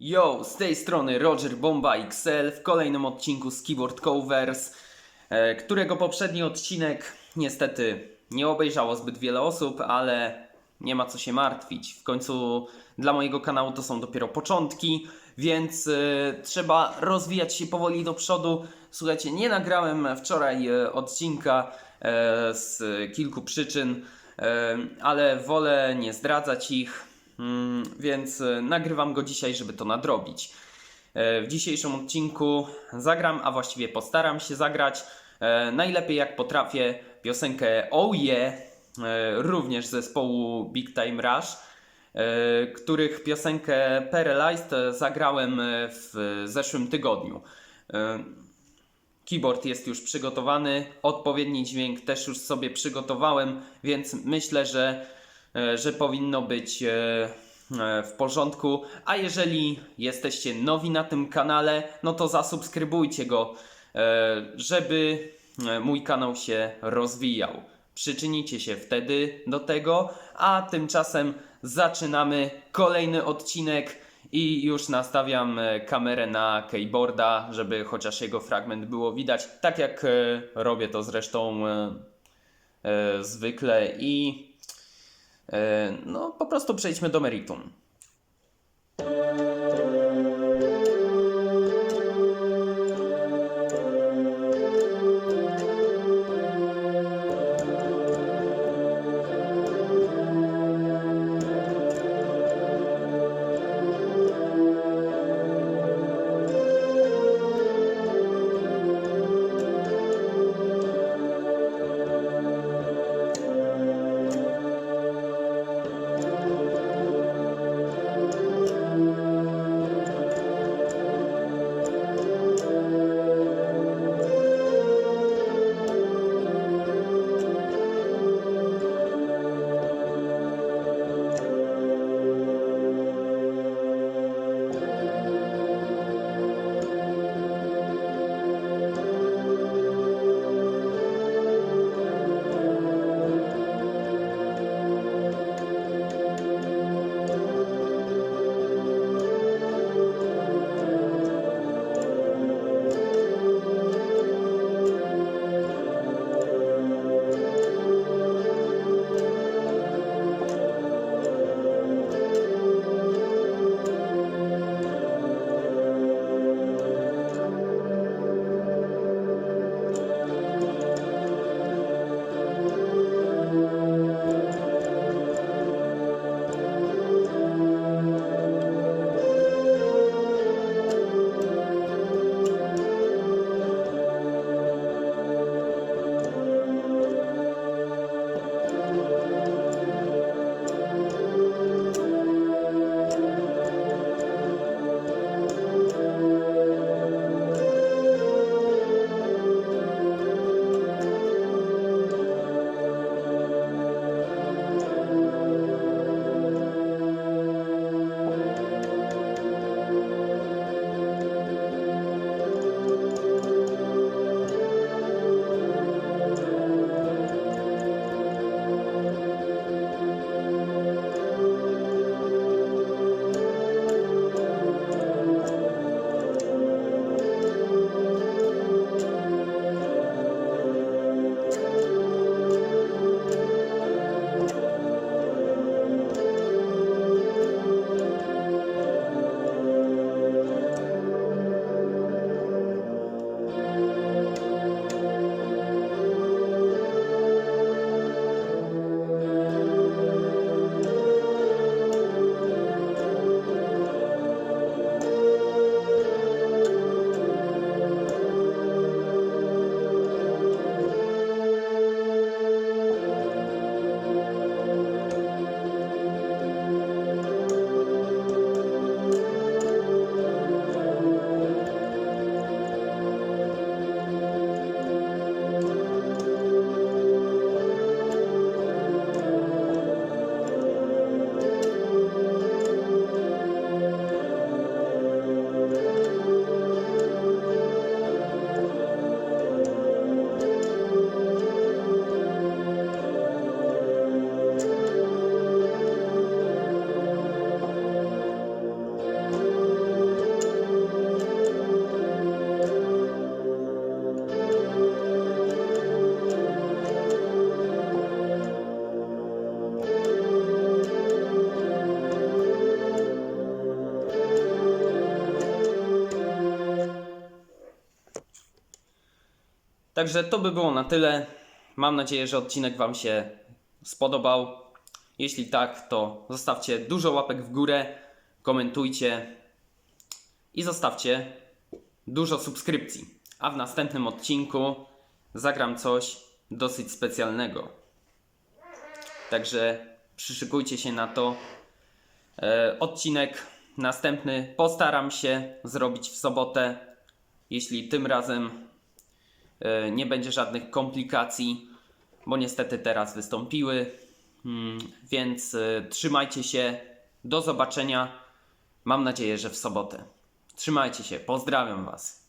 Yo, z tej strony Roger Bomba XL w kolejnym odcinku z Keyboard Covers, e, którego poprzedni odcinek niestety nie obejrzało zbyt wiele osób, ale nie ma co się martwić. W końcu dla mojego kanału to są dopiero początki, więc e, trzeba rozwijać się powoli do przodu. Słuchajcie, nie nagrałem wczoraj e, odcinka z kilku przyczyn, ale wolę nie zdradzać ich. Mm, więc e, nagrywam go dzisiaj, żeby to nadrobić. E, W dzisiejszym odcinku zagram, a właściwie postaram się zagrać e, najlepiej jak potrafię piosenkę Oh Yeah, również zespołu Big Time Rush, których piosenkę Paralyzed zagrałem w zeszłym tygodniu. Keyboard jest już przygotowany, odpowiedni dźwięk też już sobie przygotowałem, więc myślę, że, że powinno być e, e, w porządku. A jeżeli jesteście nowi na tym kanale, no to zasubskrybujcie go, e, żeby e, mój kanał się rozwijał. Przyczynicie się wtedy do tego, a tymczasem zaczynamy kolejny odcinek. I już nastawiam e, kamerę na keyboarda, żeby chociaż jego fragment było widać, tak jak e, robię to zresztą e, e, zwykle i e, no po prostu przejdźmy do meritum. Także to by było na tyle. Mam nadzieję, że odcinek Wam się spodobał. Jeśli tak, to zostawcie dużo łapek w górę, komentujcie i zostawcie dużo subskrypcji. A w następnym odcinku zagram coś dosyć specjalnego. Także przyszykujcie się na to. E, odcinek następny postaram się zrobić w sobotę. Jeśli tym razem nie będzie żadnych komplikacji, bo niestety teraz wystąpiły. Mm, Więc e, trzymajcie się. Do zobaczenia. Mam nadzieję, że w sobotę. Trzymajcie się. Pozdrawiam Was.